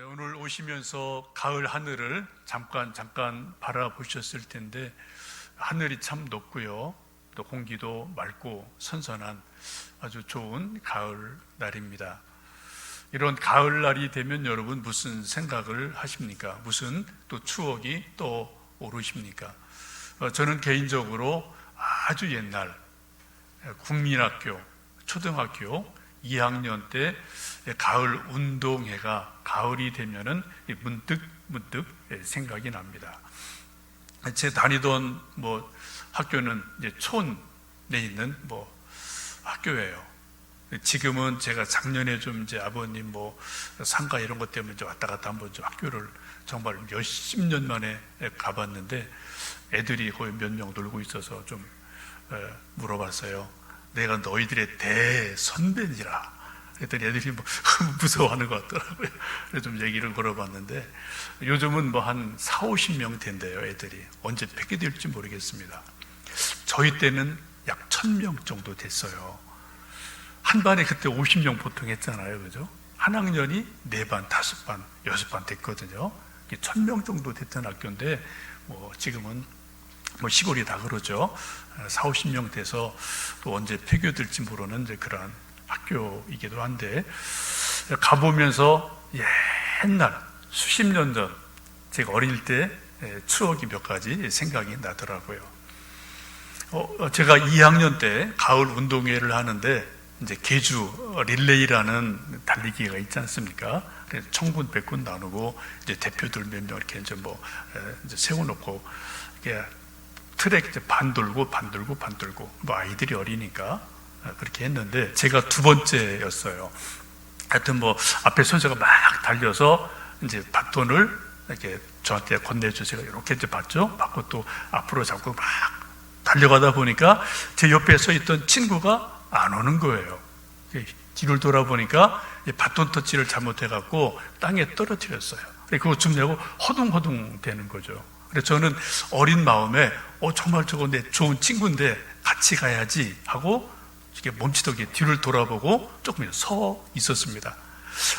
네, 오늘 오시면서 가을 하늘을 잠깐 잠깐 바라보셨을 텐데 하늘이 참 높고요. 또 공기도 맑고 선선한 아주 좋은 가을 날입니다. 이런 가을 날이 되면 여러분 무슨 생각을 하십니까? 무슨 또 추억이 또 오르십니까? 어, 저는 개인적으로 아주 옛날 국민학교, 초등학교 2학년 때 가을 운동회가 가을이 되면은 문득 문득 생각이 납니다. 제 다니던 뭐 학교는 이제 촌에 있는 뭐 학교예요. 지금은 제가 작년에 좀 이제 아버님 뭐 상가 이런 것 때문에 왔다 갔다 한번 좀 학교를 정말 몇십 년 만에 가봤는데 애들이 거의 몇 명 놀고 있어서 좀 에, 물어봤어요. 내가 너희들의 대선배니라. 그랬더니 애들이 뭐 무서워하는 것 같더라고요. 그래서 좀 얘기를 걸어봤는데 요즘은 뭐 한 4, 50명 된대요, 애들이. 언제 뵙게 될지 모르겠습니다. 저희 때는 약 1000명 정도 됐어요. 한 반에 그때 50명 보통 했잖아요. 그죠? 한 학년이 네 반, 다섯 반, 여섯 반 됐거든요. 1000명 정도 됐던 학교인데 뭐 지금은 뭐 시골이 다 그러죠. 4, 50명 돼서 또 언제 폐교될지 모르는 이제 그러한 학교이기도 한데 가보면서 옛날 수십 년 전 제가 어릴 때 추억이 몇 가지 생각이 나더라고요. 어, 제가 2학년 때 가을 운동회를 하는데 이제 개주 릴레이라는 달리기가 있지 않습니까? 청군 백군 나누고 이제 대표들 몇 명 이렇게 이제 뭐 이제 세워놓고 이게 트랙 이제 반 돌고 반 돌고 반 돌고 뭐 아이들이 어리니까 그렇게 했는데 제가 두 번째였어요. 하여튼 뭐 앞에 선수가 막 달려서 이제 바톤을 이렇게 저한테 건네주세요. 이렇게 이제 봤죠. 받고 또 앞으로 잡고 막 달려가다 보니까 제 옆에 서 있던 친구가 안 오는 거예요. 뒤를 돌아보니까 바톤 터치를 잘못해갖고 땅에 떨어뜨렸어요. 그거 좀 내고 허둥허둥 되는 거죠. 그래서 저는 어린 마음에 어 정말 저거 내 좋은 친구인데 같이 가야지 하고 이렇게 몸치덕에 뒤를 돌아보고 조금 서 있었습니다.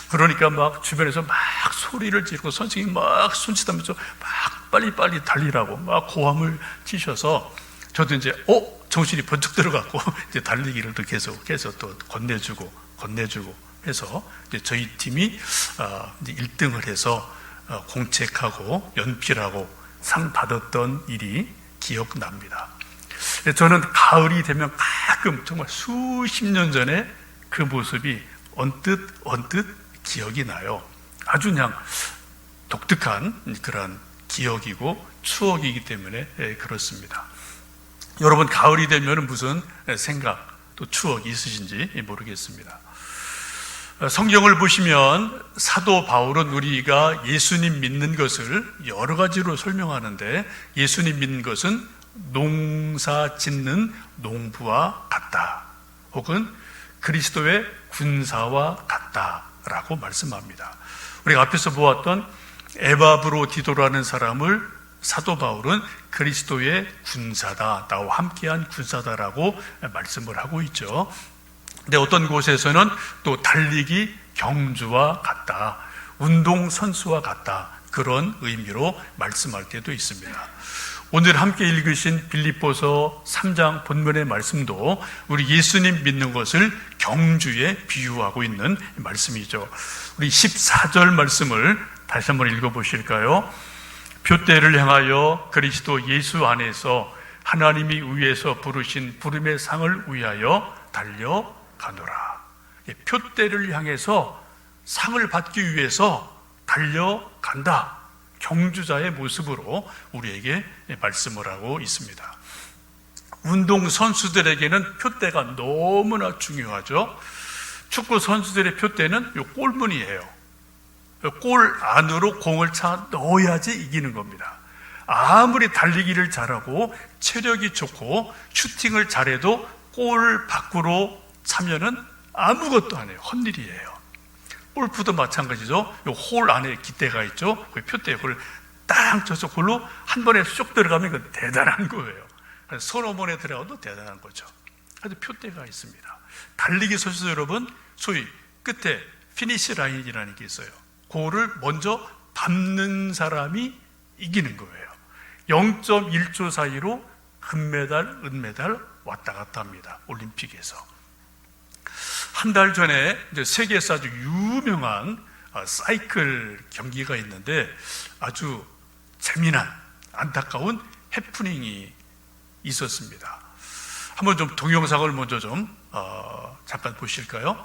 그러니까 막 주변에서 막 소리를 지르고 선생님이 막 손짓하면서 막 빨리빨리 달리라고 막 고함을 치셔서 저도 이제 어 정신이 번쩍 들어갔고 이제 달리기를 또 계속 해서 또 건네주고 건네주고 해서 이제 저희 팀이 어, 이제 1등을 해서 어, 공책하고 연필하고 상 받았던 일이 기억납니다. 저는 가을이 되면 가끔 정말 수십 년 전에 그 모습이 언뜻 언뜻 기억이 나요. 아주 그냥 독특한 그런 기억이고 추억이기 때문에 그렇습니다. 여러분 가을이 되면 무슨 생각 또 추억이 있으신지 모르겠습니다. 성경을 보시면 사도 바울은 우리가 예수님 믿는 것을 여러 가지로 설명하는데 예수님 믿는 것은 농사 짓는 농부와 같다. 혹은 그리스도의 군사와 같다라고 말씀합니다. 우리가 앞에서 보았던 에바브로 디도라는 사람을 사도 바울은 그리스도의 군사다, 나와 함께한 군사다라고 말씀을 하고 있죠. 근데 어떤 곳에서는 또 달리기 경주와 같다, 운동 선수와 같다 그런 의미로 말씀할 때도 있습니다. 오늘 함께 읽으신 빌립보서 3장 본문의 말씀도 우리 예수님 믿는 것을 경주에 비유하고 있는 말씀이죠. 우리 14절 말씀을 다시 한번 읽어 보실까요? 표대를 향하여 그리스도 예수 안에서 하나님이 위에서 부르신 부름의 상을 위하여 달려 가노라. 표대를 향해서 상을 받기 위해서 달려간다. 경주자의 모습으로 우리에게 말씀을 하고 있습니다. 운동 선수들에게는 표대가 너무나 중요하죠. 축구 선수들의 표대는 요 골문이에요. 골 안으로 공을 차 넣어야지 이기는 겁니다. 아무리 달리기를 잘하고 체력이 좋고 슈팅을 잘해도 골 밖으로 차면은 아무것도 안 해요. 헛일이에요. 골프도 마찬가지죠. 홀 안에 기대가 있죠. 그 표대 그걸 딱 쳐서 골로 한 번에 쏙 들어가면 그 대단한 거예요. 서너 번에 들어가도 대단한 거죠. 그래서 표대가 있습니다. 달리기 선수 여러분, 소위 끝에 피니시 라인이라는 게 있어요. 그를 먼저 밟는 사람이 이기는 거예요. 0.1초 사이로 금메달, 은메달 왔다 갔다 합니다. 올림픽에서. 한 달 전에 이제 세계에서 아주 유명한 아, 사이클 경기가 있는데 아주 재미난 안타까운 해프닝이 있었습니다. 한번 좀 동영상을 먼저 좀 어, 잠깐 보실까요?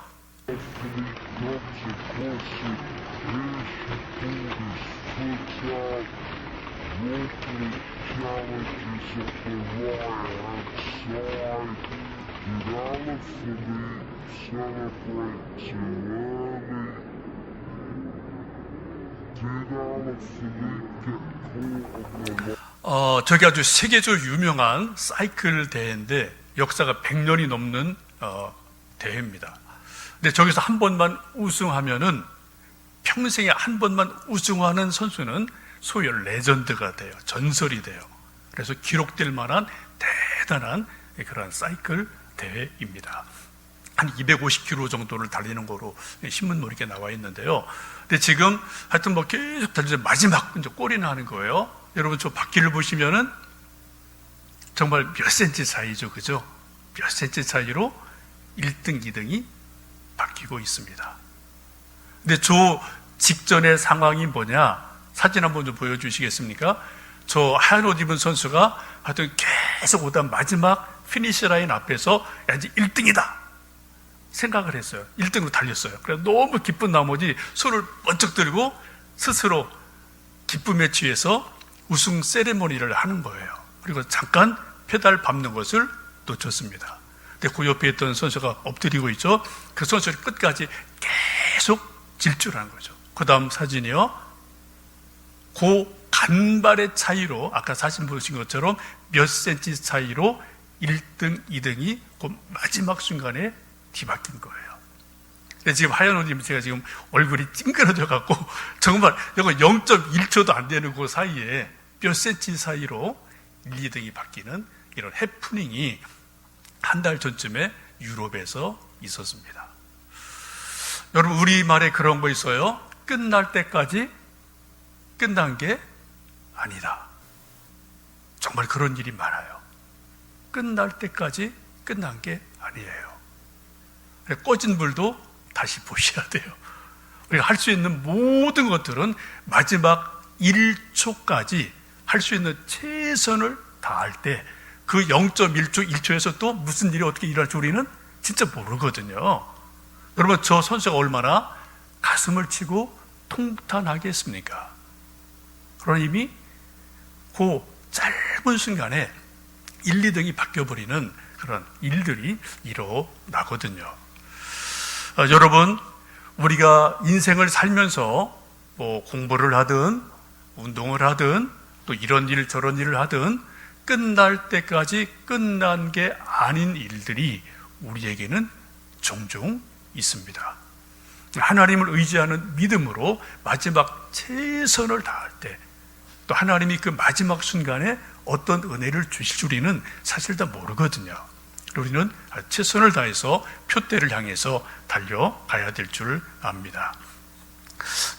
Celebrate line? 어, 저게 아주 세계적으로 유명한 사이클 대회인데 역사가 100년이 넘는 어, 대회입니다. 근데 저기서 한 번만 우승하면은 평생에 한 번만 우승하는 선수는 소위 레전드가 돼요. 전설이 돼요. 그래서 기록될 만한 대단한 그런 사이클 대회입니다. 한 250km 정도를 달리는 거로 신문 모르게 나와 있는데요. 근데 지금 하여튼 뭐 계속 달리서 마지막 이제 골이 나는 거예요. 여러분 저 바퀴를 보시면은 정말 몇 센치 차이죠. 그죠? 몇 센치 차이로 1등, 2등이 바뀌고 있습니다. 근데 저 직전의 상황이 뭐냐? 사진 한번 좀 보여주시겠습니까? 저 하얀 옷 입은 선수가 하여튼 계속 오다 마지막 피니시 라인 앞에서 야, 이제 1등이다! 생각을 했어요. 1등으로 달렸어요. 그래서 너무 기쁜 나머지 손을 번쩍 들고 스스로 기쁨에 취해서 우승 세레모니를 하는 거예요. 그리고 잠깐 페달 밟는 것을 놓쳤습니다. 근데 그 옆에 있던 선수가 엎드리고 있죠. 그 선수를 끝까지 계속 질주하는 거죠. 그 다음 사진이요. 그 간발의 차이로 아까 사진 보신 것처럼 몇 센치 차이로 1등, 2등이 그 마지막 순간에 뒤바뀐 거예요. 지금 입은 제가 지금 얼굴이 찡그러져 갖고 정말 이거 0.1초도 안 되는 그 사이에 몇 센치 사이로 1, 2등이 바뀌는 이런 해프닝이 한 달 전쯤에 유럽에서 있었습니다. 여러분 우리말에 그런 거 있어요. 끝날 때까지 끝난 게 아니다. 정말 그런 일이 많아요. 끝날 때까지 끝난 게 아니에요. 꺼진 불도 다시 보셔야 돼요. 우리가 할 수 있는 모든 것들은 마지막 1초까지 할 수 있는 최선을 다할 때 그 0.1초, 1초에서 또 무슨 일이 어떻게 일어날지 우리는 진짜 모르거든요. 여러분, 저 선수가 얼마나 가슴을 치고 통탄하겠습니까? 그런 이미 그 짧은 순간에 1, 2등이 바뀌어버리는 그런 일들이 일어나거든요. 어, 여러분, 우리가 인생을 살면서 뭐 공부를 하든, 운동을 하든, 또 이런 일 저런 일을 하든, 끝날 때까지 끝난 게 아닌 일들이 우리에게는 종종 있습니다. 하나님을 의지하는 믿음으로 마지막 최선을 다할 때, 또 하나님이 그 마지막 순간에 어떤 은혜를 주실 줄 우리는 사실 다 모르거든요. 우리는 최선을 다해서 표대를 향해서 달려가야 될 줄 압니다.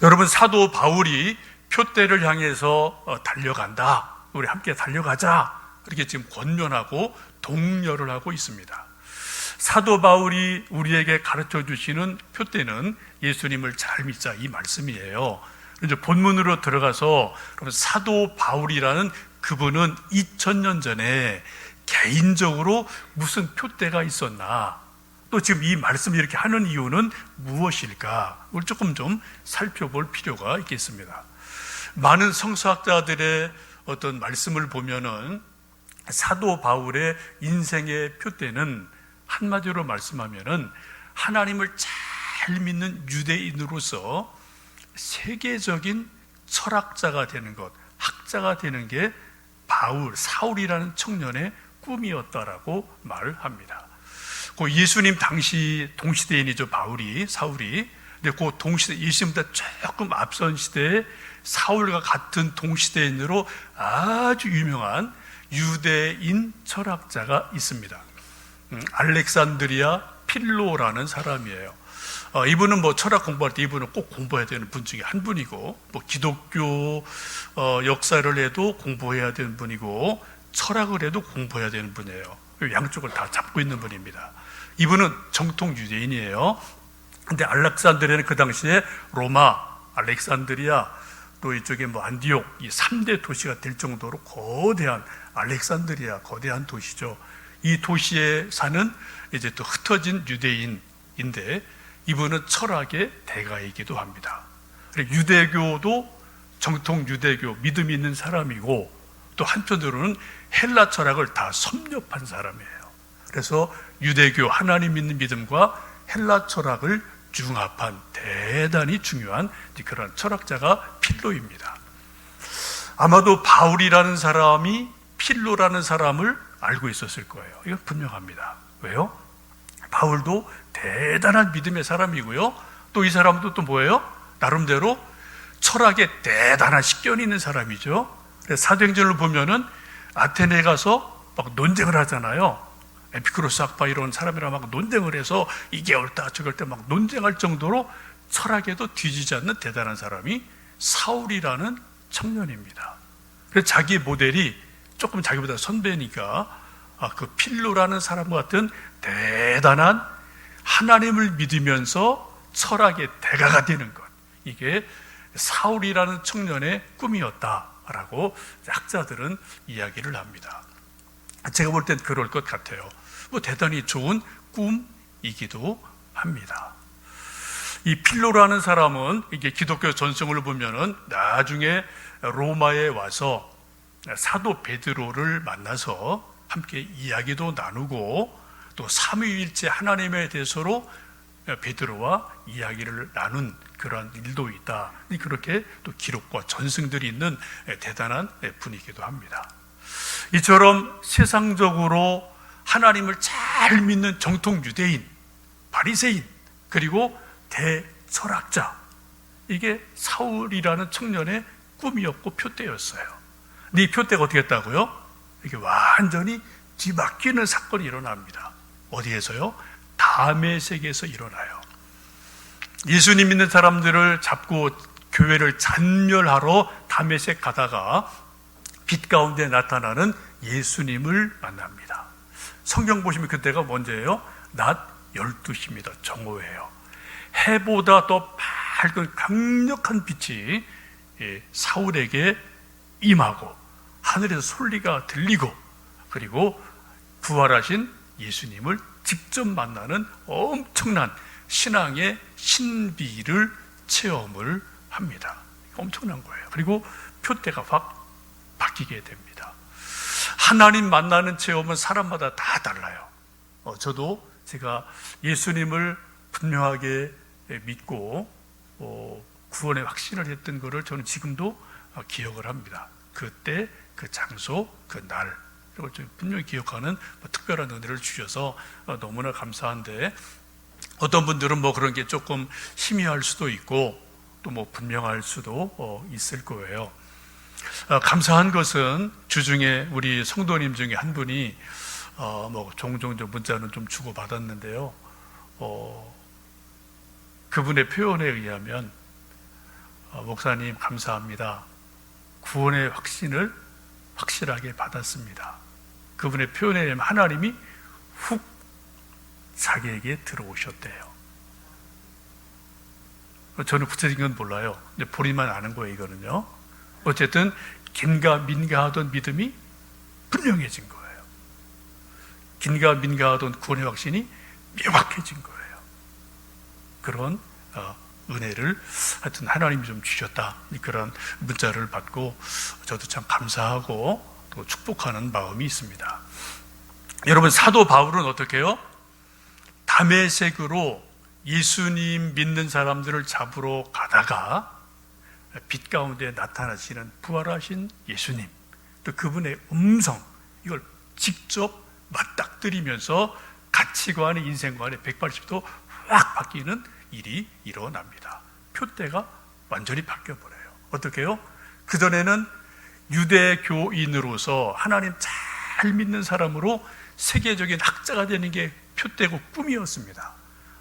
여러분 사도 바울이 표대를 향해서 어, 달려간다. 우리 함께 달려가자. 이렇게 지금 권면하고 독려를 하고 있습니다. 사도 바울이 우리에게 가르쳐 주시는 표대는 예수님을 잘 믿자 이 말씀이에요. 이제 본문으로 들어가서 사도 바울이라는 그분은 2000년 전에 개인적으로 무슨 표대가 있었나? 또 지금 이 말씀을 이렇게 하는 이유는 무엇일까? 우리 조금 좀 살펴볼 필요가 있겠습니다. 많은 성서학자들의 어떤 말씀을 보면은 사도 바울의 인생의 표대는 한마디로 말씀하면은 하나님을 잘 믿는 유대인으로서 세계적인 철학자가 되는 것, 학자가 되는 게 바울, 사울이라는 청년의 꿈이었다라고 말을 합니다. 그 예수님 당시 동시대인이죠, 바울이, 사울이. 근데 그 동시대, 예수님보다 조금 앞선 시대에 사울과 같은 동시대인으로 아주 유명한 유대인 철학자가 있습니다. 음, 알렉산드리아 필로라는 사람이에요. 어, 이분은 뭐 철학 공부할 때 이분은 꼭 공부해야 되는 분 중에 한 분이고, 뭐 기독교 어, 역사를 해도 공부해야 되는 분이고, 철학을 해도 공부해야 되는 분이에요. 양쪽을 다 잡고 있는 분입니다. 이분은 정통 유대인이에요. 근데 알렉산드리아는 그 당시에 로마, 알렉산드리아, 또 이쪽에 뭐 안디옥 이 3대 도시가 될 정도로 거대한 알렉산드리아 거대한 도시죠. 이 도시에 사는 이제 또 흩어진 유대인인데 이분은 철학의 대가이기도 합니다. 유대교도 정통 유대교 믿음 있는 사람이고 또 한편으로는 헬라 철학을 다 섭렵한 사람이에요. 그래서 유대교 하나님 믿는 믿음과 헬라 철학을 융합한 대단히 중요한 그런 철학자가 필로입니다. 아마도 바울이라는 사람이 필로라는 사람을 알고 있었을 거예요. 이건 분명합니다. 왜요? 바울도 대단한 믿음의 사람이고요. 또 이 사람도 또 뭐예요? 나름대로 철학에 대단한 식견이 있는 사람이죠. 사도행전을 보면은 아테네에 가서 막 논쟁을 하잖아요. 에피크로스 학파 이런 사람이랑 막 논쟁을 해서 이게 옳다 저게 옳다 막 논쟁할 정도로 철학에도 뒤지지 않는 대단한 사람이 사울이라는 청년입니다. 그래서 자기 모델이 조금 자기보다 선배니까 아, 그 필로라는 사람 같은 대단한 하나님을 믿으면서 철학의 대가가 되는 것. 이게 사울이라는 청년의 꿈이었다 라고 학자들은 이야기를 합니다. 제가 볼 땐 그럴 것 같아요. 뭐 대단히 좋은 꿈이기도 합니다. 이 필로라는 사람은 이게 기독교 전승을 보면은 나중에 로마에 와서 사도 베드로를 만나서 함께 이야기도 나누고 또 삼위일체 하나님에 대해서로 베드로와 이야기를 나눈 그러한 일도 있다. 그렇게 또 기록과 전승들이 있는 대단한 분이기도 합니다. 이처럼 세상적으로 하나님을 잘 믿는 정통 유대인, 바리새인, 그리고 대철학자. 이게 사울이라는 청년의 꿈이었고 표대였어요. 이 표대가 어떻게 했다고요? 이게 완전히 뒤바뀌는 사건이 일어납니다. 어디에서요? 담의 세계에서 일어나요. 예수님 믿는 사람들을 잡고 교회를 잔멸하러 담에색 가다가 빛 가운데 나타나는 예수님을 만납니다. 성경 보시면 그때가 언제예요? 낮 12시입니다. 정오예요. 해보다 더 밝은 강력한 빛이 사울에게 임하고 하늘에서 소리가 들리고 그리고 부활하신 예수님을 직접 만나는 엄청난 신앙의 신비를 체험을 합니다. 엄청난 거예요. 그리고 표대가 확 바뀌게 됩니다. 하나님 만나는 체험은 사람마다 다 달라요. 어, 저도 제가 예수님을 분명하게 믿고 어, 구원의 확신을 했던 것을 저는 지금도 어, 기억을 합니다. 그때 그 장소 그 날. 이걸 좀 분명히 기억하는 뭐 특별한 은혜를 주셔서 어, 너무나 감사한데 어떤 분들은 뭐 그런 게 조금 희미할 수도 있고 또 뭐 분명할 수도 어, 있을 거예요. 어, 감사한 것은 주중에 우리 성도님 중에 한 분이 어, 뭐 종종 좀 문자는 좀 주고 받았는데요. 어, 그분의 표현에 의하면 어, 목사님 감사합니다. 구원의 확신을 확실하게 받았습니다. 그분의 표현에 의하면 하나님이 훅 자기에게 들어오셨대요. 저는 구체적인 건 몰라요. 보리만 아는 거예요, 이거는요. 어쨌든 긴가 민가하던 믿음이 분명해진 거예요. 긴가 민가하던 구원의 확신이 명확해진 거예요. 그런 어, 은혜를 하여튼 하나님이 좀 주셨다. 그런 문자를 받고 저도 참 감사하고 또 축복하는 마음이 있습니다. 여러분 사도 바울은 어떻게 해요? 담에색으로 예수님 믿는 사람들을 잡으러 가다가 빛 가운데 나타나시는 부활하신 예수님, 또 그분의 음성, 이걸 직접 맞닥뜨리면서 가치관의 인생관의 180도 확 바뀌는 일이 일어납니다. 표대가 완전히 바뀌어 버려요. 어떻게 해요? 그 전에는 유대 교인으로서 하나님 잘 믿는 사람으로 세계적인 학자가 되는 게 표대고 꿈이었습니다.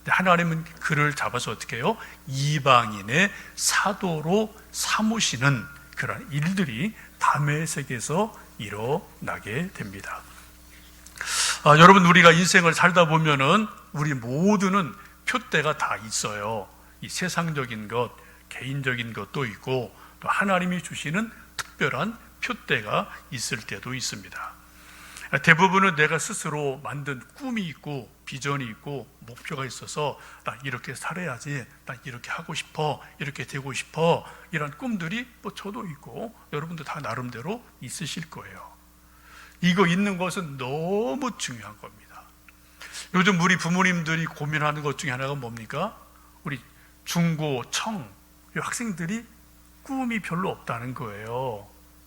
하나님은 그를 잡아서 어떻게 해요? 이방인의 사도로 삼으시는 그런 일들이 담에색에서 일어나게 됩니다. 아, 여러분 우리가 인생을 살다 보면은 우리 모두는 표대가 다 있어요. 이 세상적인 것, 개인적인 것도 있고 또 하나님이 주시는 특별한 표대가 있을 때도 있습니다. 대부분은 내가 스스로 만든 꿈이 있고 비전이 있고 목표가 있어서 나 이렇게 살아야지, 나 이렇게 하고 싶어, 이렇게 되고 싶어 이런 꿈들이 뭐 저도 있고 여러분도 다 나름대로 있으실 거예요. 이거 있는 것은 너무 중요한 겁니다. 요즘 우리 부모님들이 고민하는 것 중에 하나가 뭡니까? 우리 중고, 청, 이 학생들이 꿈이 별로 없다는 거예요.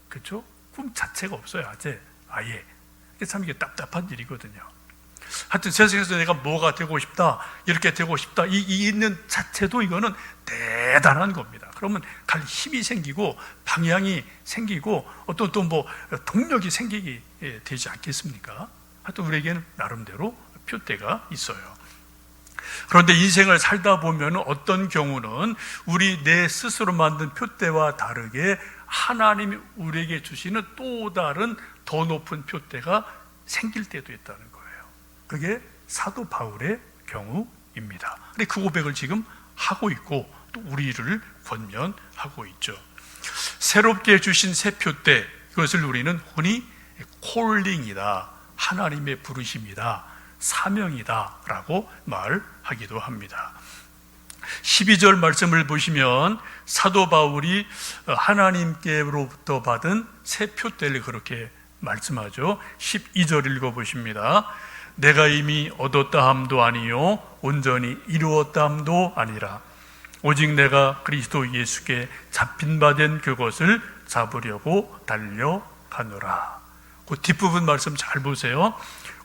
그렇죠? 꿈 자체가 없어요, 아재, 아예. 이게 참 이게 답답한 일이거든요. 하여튼 세상에서 내가 뭐가 되고 싶다, 이렇게 되고 싶다, 이, 이 있는 자체도 이거는 대단한 겁니다. 그러면 갈 힘이 생기고 방향이 생기고 어떤 또 뭐 동력이 생기게 되지 않겠습니까? 하여튼 우리에게는 나름대로 표대가 있어요. 그런데 인생을 살다 보면 어떤 경우는 우리 내 스스로 만든 표대와 다르게 하나님이 우리에게 주시는 또 다른 더 높은 표대가 생길 때도 있다는 거예요. 그게 사도 바울의 경우입니다. 근데 그 고백을 지금 하고 있고 또 우리를 권면하고 있죠. 새롭게 주신 새 표대 이것을 우리는 흔히 콜링이다. 하나님의 부르심이다. 사명이다라고 말하기도 합니다. 12절 말씀을 보시면 사도 바울이 하나님께로부터 받은 새 표대를 그렇게 말씀하죠. 12절 읽어 보십니다. 내가 이미 얻었다 함도 아니요 온전히 이루었다 함도 아니라 오직 내가 그리스도 예수께 잡힌 바 된 그것을 잡으려고 달려가노라. 그 뒷부분 말씀 잘 보세요.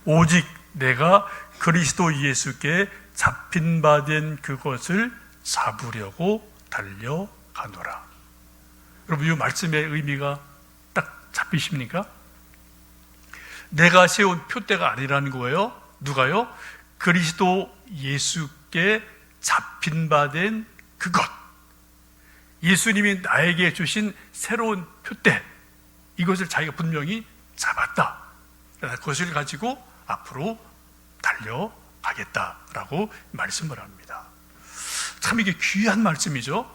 오직 내가 그리스도 예수께 잡힌 바 된 그것을 잡으려고 달려가노라. 여러분, 이 말씀의 의미가 딱 잡히십니까? 내가 세운 표대가 아니라는 거예요. 누가요? 그리스도 예수께 잡힌 바 된 그것. 예수님이 나에게 주신 새로운 표대. 이것을 자기가 분명히 잡았다. 그것을 가지고 앞으로 달려가겠다라고 말씀을 합니다. 참 이게 귀한 말씀이죠.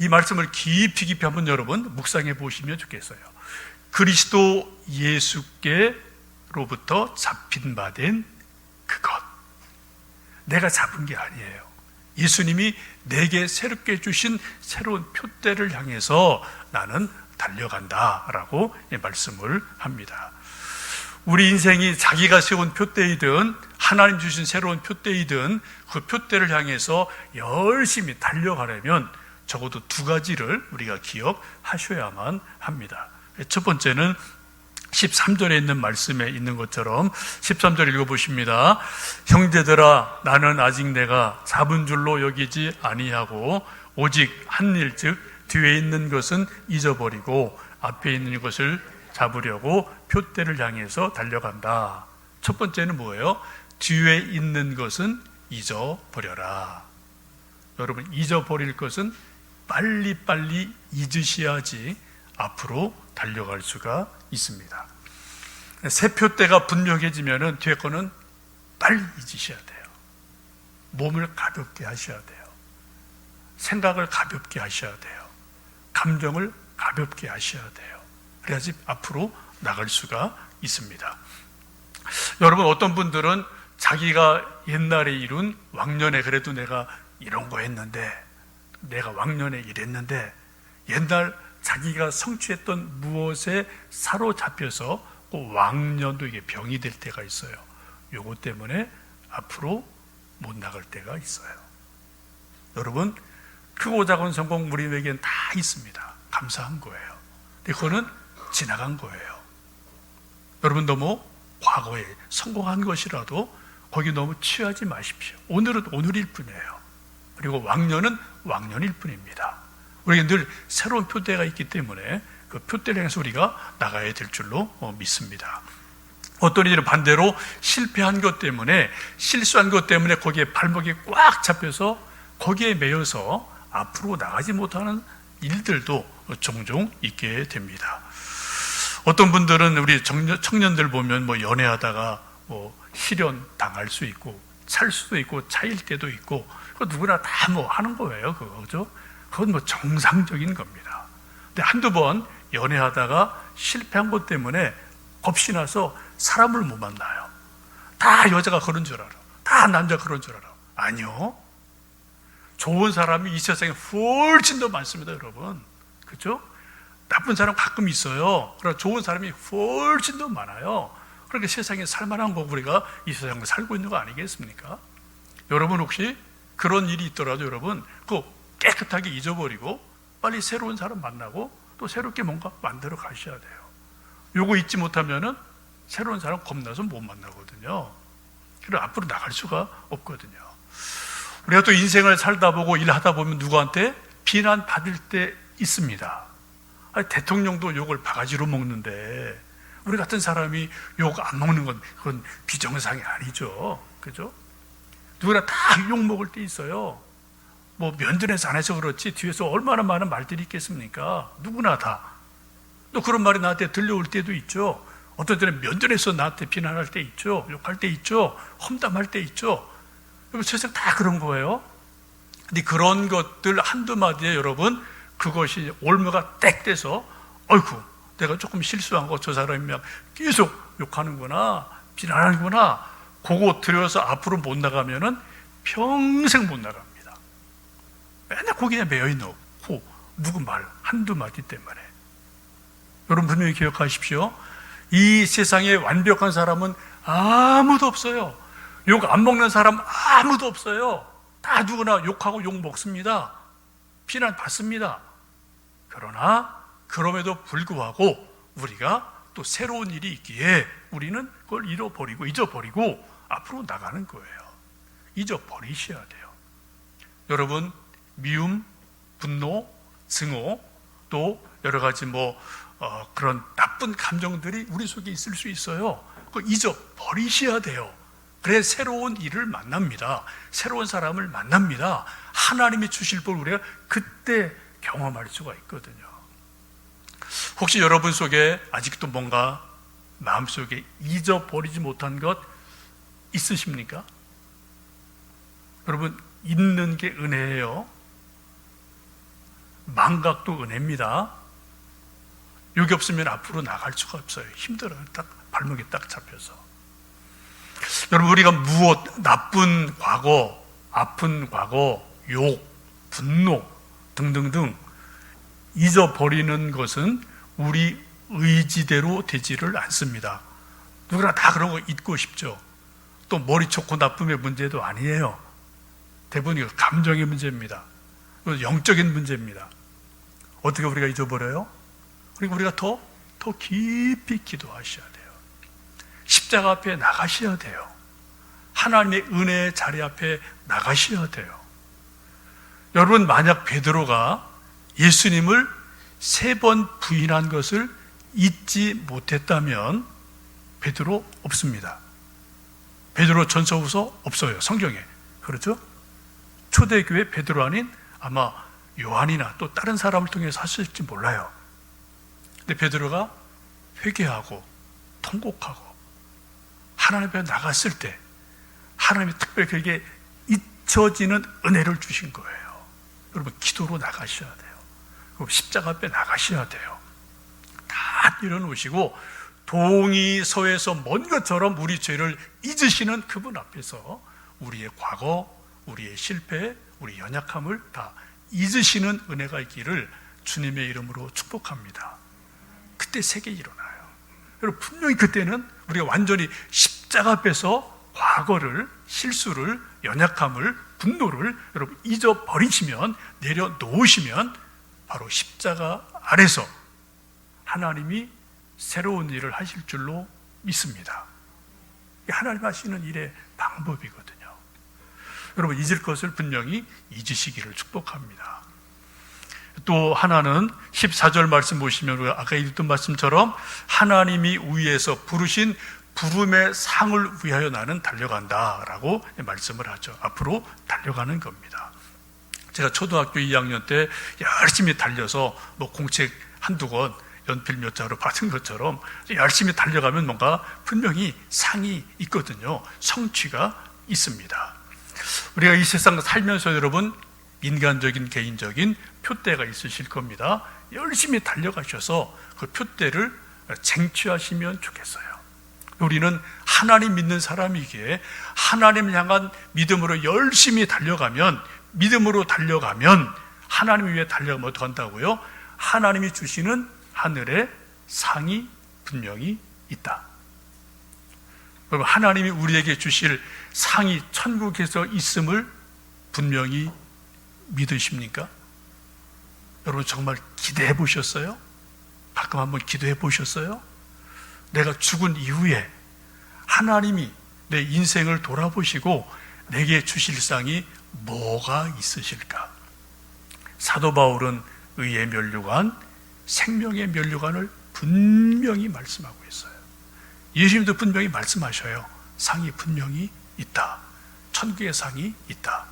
이 말씀을 깊이 깊이 한번 여러분 묵상해 보시면 좋겠어요. 그리스도 예수께로부터 잡힌 바 된 그것. 내가 잡은 게 아니에요. 예수님이 내게 새롭게 주신 새로운 표대를 향해서 나는 달려간다라고 말씀을 합니다. 우리 인생이 자기가 세운 표대이든 하나님 주신 새로운 표대이든 그 표대를 향해서 열심히 달려가려면 적어도 두 가지를 우리가 기억하셔야만 합니다. 첫 번째는 13절에 있는 말씀에 있는 것처럼 13절 읽어보십니다. 형제들아 나는 아직 내가 잡은 줄로 여기지 아니하고 오직 한 일 즉 뒤에 있는 것은 잊어버리고 앞에 있는 것을 잡으려고 표대를 향해서 달려간다. 첫 번째는 뭐예요? 뒤에 있는 것은 잊어버려라. 여러분 잊어버릴 것은 빨리빨리 잊으셔야지 앞으로 달려갈 수가 있습니다. 새 표대가 분명해지면 뒤에 거는 빨리 잊으셔야 돼요. 몸을 가볍게 하셔야 돼요. 생각을 가볍게 하셔야 돼요. 감정을 가볍게 하셔야 돼요. 그래야지 앞으로 나갈 수가 있습니다. 여러분 어떤 분들은 자기가 옛날에 이룬 왕년에 그래도 내가 이런 거 했는데 내가 왕년에 이랬는데 옛날 자기가 성취했던 무엇에 사로잡혀서 그 왕년도 이게 병이 될 때가 있어요. 요것 때문에 앞으로 못 나갈 때가 있어요. 여러분 크고 작은 성공 우리에게는 다 있습니다. 감사한 거예요. 근데 그거는 지나간 거예요. 여러분 너무 과거에 성공한 것이라도 거기 너무 취하지 마십시오. 오늘은 오늘일 뿐이에요. 그리고 왕년은 왕년일 뿐입니다. 우리에게 늘 새로운 표대가 있기 때문에 그 표대를 향해서 우리가 나가야 될 줄로 믿습니다. 어떤 이들은 반대로 실패한 것 때문에 실수한 것 때문에 거기에 발목이 꽉 잡혀서 거기에 매여서 앞으로 나가지 못하는 일들도 종종 있게 됩니다. 어떤 분들은 우리 청년, 청년들 보면 뭐 연애하다가 뭐 실현 당할 수 있고 찰 수도 있고 차일 때도 있고 그 누구나 다 뭐 하는 거예요 그거 그죠? 그건 뭐 정상적인 겁니다. 근데 한두 번 연애하다가 실패한 것 때문에 겁이 나서 사람을 못 만나요. 다 여자가 그런 줄 알아. 다 남자 그런 줄 알아. 아니요. 좋은 사람이 이 세상에 훨씬 더 많습니다, 여러분. 그죠? 나쁜 사람 가끔 있어요. 그러나 좋은 사람이 훨씬 더 많아요. 그렇게 세상에 살만한 거 우리가 이 세상을 살고 있는 거 아니겠습니까? 여러분 혹시 그런 일이 있더라도 여러분 그거 깨끗하게 잊어버리고 빨리 새로운 사람 만나고 또 새롭게 뭔가 만들어 가셔야 돼요. 요거 잊지 못하면은 새로운 사람 겁나서 못 만나거든요. 그리고 앞으로 나갈 수가 없거든요. 우리가 또 인생을 살다 보고 일하다 보면 누구한테 비난 받을 때 있습니다. 아니, 대통령도 욕을 바가지로 먹는데 우리 같은 사람이 욕 안 먹는 건 그건 비정상이 아니죠. 그죠? 누구나 다 욕 먹을 때 있어요. 뭐 면전에서 안 해서 그렇지 뒤에서 얼마나 많은 말들이 있겠습니까? 누구나 다. 또 그런 말이 나한테 들려올 때도 있죠. 어떤 때는 면전에서 나한테 비난할 때 있죠. 욕할 때 있죠. 험담할 때 있죠. 여러분 세상 다 그런 거예요. 근데 그런 것들 한두 마디에 여러분 그것이 올무가 땡 돼서 어이구 내가 조금 실수한 거 저 사람이 막 계속 욕하는구나 비난하는구나 그거 들여서 앞으로 못 나가면은 평생 못 나갑니다. 맨날 거기에 매여 코 누구 말 한두 마디 때문에 여러분 분명히 기억하십시오. 이 세상에 완벽한 사람은 아무도 없어요. 욕 안 먹는 사람 아무도 없어요. 다 누구나 욕하고 욕 먹습니다. 비난 받습니다. 그러나 그럼에도 불구하고 우리가 또 새로운 일이 있기에 우리는 그걸 잃어버리고 잊어버리고 앞으로 나가는 거예요. 잊어버리셔야 돼요. 여러분 미움, 분노, 증오 또 여러 가지 뭐 어, 그런 나쁜 감정들이 우리 속에 있을 수 있어요. 그걸 잊어버리셔야 돼요. 그래 새로운 일을 만납니다. 새로운 사람을 만납니다. 하나님이 주실 걸 우리가 그때 경험할 수가 있거든요. 혹시 여러분 속에 아직도 뭔가 마음속에 잊어버리지 못한 것 있으십니까? 여러분 잊는 게 은혜예요. 망각도 은혜입니다. 여기 없으면 앞으로 나갈 수가 없어요. 힘들어요. 딱 발목에 딱 잡혀서. 여러분 우리가 무엇 나쁜 과거, 아픈 과거, 욕, 분노 등등등 잊어버리는 것은 우리 의지대로 되지를 않습니다. 누구나 다 그런 거 잊고 싶죠. 또 머리 좋고 나쁨의 문제도 아니에요. 대부분 감정의 문제입니다. 영적인 문제입니다. 어떻게 우리가 잊어버려요? 그리고 우리가 더, 더 깊이 기도하셔야 돼요. 십자가 앞에 나가셔야 돼요. 하나님의 은혜의 자리 앞에 나가셔야 돼요. 여러분, 만약 베드로가 예수님을 세 번 부인한 것을 잊지 못했다면 베드로 없습니다. 베드로 전서후서 없어요. 성경에. 그렇죠? 초대교회 베드로 아닌 아마 요한이나 또 다른 사람을 통해서 하실지 몰라요. 근데 베드로가 회개하고 통곡하고 하나님 앞에 나갔을 때 하나님이 특별히 그에게 잊혀지는 은혜를 주신 거예요. 여러분 기도로 나가셔야 돼요. 그리고 십자가 앞에 나가셔야 돼요. 다 내려놓으시고 동이 서에서 먼 것처럼 우리 죄를 잊으시는 그분 앞에서 우리의 과거, 우리의 실패, 우리 연약함을 다 잊으시는 은혜가 있기를 주님의 이름으로 축복합니다. 그때 세계 일어나요. 여러분 분명히 그때는 우리가 완전히 십자가 앞에서 과거를 실수를 연약함을 분노를 여러분 잊어버리시면 내려놓으시면 바로 십자가 아래서 하나님이 새로운 일을 하실 줄로 믿습니다. 하나님 하시는 일의 방법이거든요. 여러분 잊을 것을 분명히 잊으시기를 축복합니다. 또 하나는 14절 말씀 보시면 아까 읽던 말씀처럼 하나님이 위에서 부르신 부름의 상을 위하여 나는 달려간다라고 말씀을 하죠. 앞으로 달려가는 겁니다. 제가 초등학교 2학년 때 열심히 달려서 뭐 공책 한두 권 연필 몇 자로 받은 것처럼 열심히 달려가면 뭔가 분명히 상이 있거든요. 성취가 있습니다. 우리가 이 세상 살면서 여러분 인간적인 개인적인 표대가 있으실 겁니다. 열심히 달려가셔서 그 표대를 쟁취하시면 좋겠어요. 우리는 하나님 믿는 사람이기에 하나님을 향한 믿음으로 열심히 달려가면 믿음으로 달려가면 하나님 위해 달려가면 어떡한다고요? 하나님이 주시는 하늘의 상이 분명히 있다. 여러분 하나님이 우리에게 주실 상이 천국에서 있음을 분명히 믿으십니까? 여러분 정말 기대해 보셨어요? 가끔 한번 기도해 보셨어요? 내가 죽은 이후에 하나님이 내 인생을 돌아보시고 내게 주실 상이 뭐가 있으실까? 사도 바울은 의의 면류관, 생명의 면류관을 분명히 말씀하고 있어요. 예수님도 분명히 말씀하셔요. 상이 분명히 있다. 천국의 상이 있다.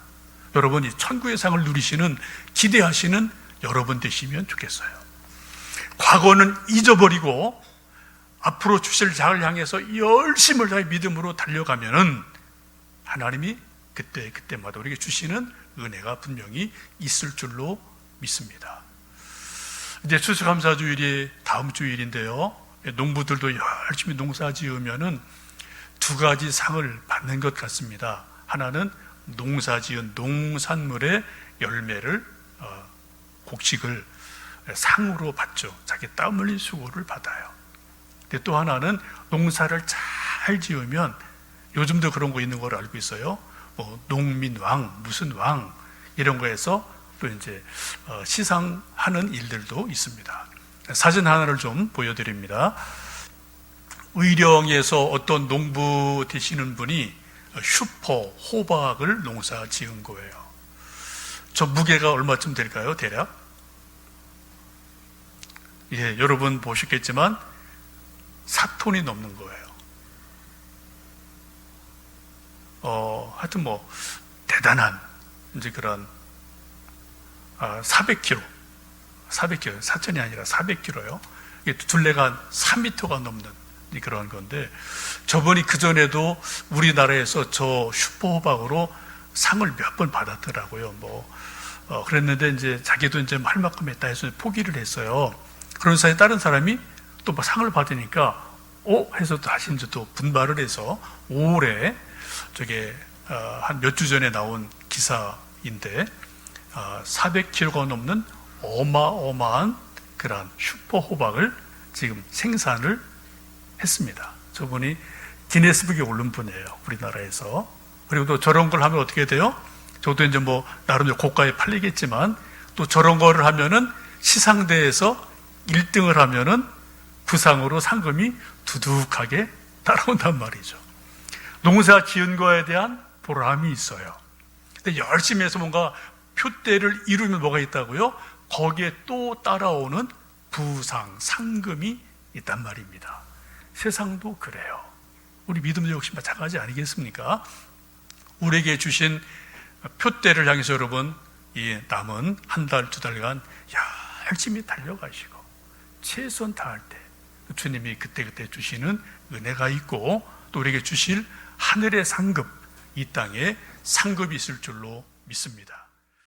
여러분이 천국의 상을 누리시는 기대하시는 여러분 되시면 좋겠어요. 과거는 잊어버리고 앞으로 주실 장을 향해서 열심을 다해 믿음으로 달려가면은 하나님이 그때 그때마다 우리에게 주시는 은혜가 분명히 있을 줄로 믿습니다. 이제 추수감사 주일이 다음 주일인데요. 농부들도 열심히 농사 지으면은 두 가지 상을 받는 것 같습니다. 하나는 농사 지은 농산물의 열매를 어, 곡식을 상으로 받죠. 자기 땀 흘린 수고를 받아요. 근데 또 하나는 농사를 잘 지으면 요즘도 그런 거 있는 걸 알고 있어요. 뭐 농민 왕, 무슨 왕 이런 거에서 또 이제 어, 시상하는 일들도 있습니다. 사진 하나를 좀 보여드립니다. 의령에서 어떤 농부 되시는 분이 슈퍼 호박을 농사 지은 거예요. 저 무게가 얼마쯤 될까요, 대략? 예, 여러분 보셨겠지만 4톤이 넘는 거예요. 어, 하여튼 뭐 대단한 이제 그런 아, 400kg, 400kg, 4천이 아니라 400kg요. 이게 둘레가 한 3m가 넘는 그런 건데 저번이 그 전에도 우리나라에서 저 슈퍼호박으로 상을 몇 번 받았더라고요. 뭐 어, 그랬는데 이제 자기도 이제 할 만큼 했다 해서 포기를 했어요. 그런 사이에 다른 사람이 또뭐 상을 받으니까 오 해서 다시 이제 또 분발을 해서 올해 저게 어, 한몇 주 전에 나온 기사인데 어, 400kg가 넘는 어마어마한 그런 슈퍼 호박을 지금 생산을 했습니다. 저분이 기네스북에 오른 분이에요. 우리나라에서. 그리고 또 저런 걸 하면 어떻게 돼요? 저도 이제 뭐 나름대로 고가에 팔리겠지만 또 저런 거를 하면은 시상대에서 1등을 하면은 부상으로 상금이 두둑하게 따라온단 말이죠. 농사 지은 거에 대한 보람이 있어요. 근데 열심히 해서 뭔가 표대를 이루면 뭐가 있다고요? 거기에 또 따라오는 부상, 상금이 있단 말입니다. 세상도 그래요. 우리 믿음도 역시 마찬가지 아니겠습니까? 우리에게 주신 표대를 향해서 여러분, 이 남은 한 달, 두 달간 열심히 달려가시고, 최선 다할 때, 주님이 그때그때 주시는 은혜가 있고, 또 우리에게 주실 하늘의 상급, 이 땅에 상급이 있을 줄로 믿습니다.